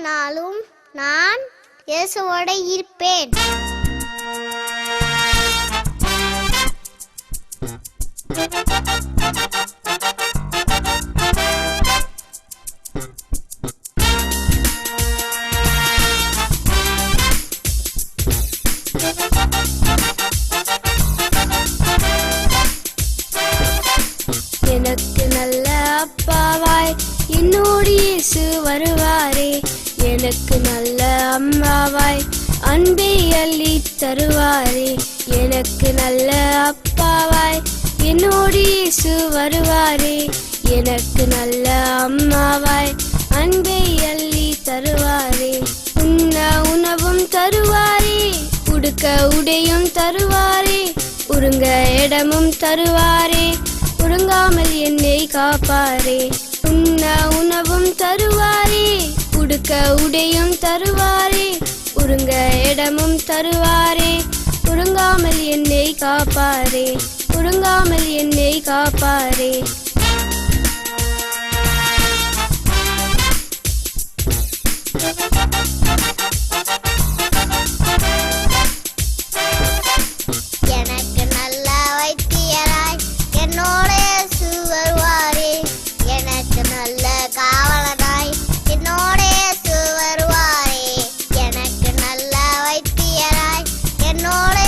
நாளும் நான் இயேசுவோட இருப்பேன். எனக்கு நல்ல அம்மாவாய் அன்பை அள்ளி தருவாரே எனக்கு நல்ல அப்பாவாய் என்னோடு இயேசு வருவாரே. எனக்கு நல்ல அம்மாவாய் அன்பை அள்ளி தருவாரே உண்ண உணவும் தருவாரே உடுக்க உடையும் தருவாரே. உருங்க இடமும் தருவாரே உறங்காமல் என்னை காப்பாரே. முடியும் தருவாரே. உருங்க இடமும் தருவாரே. உருங்காமல் என்னை காப்பாரே. உருங்காமல் என்னை காப்பாரே. Ahora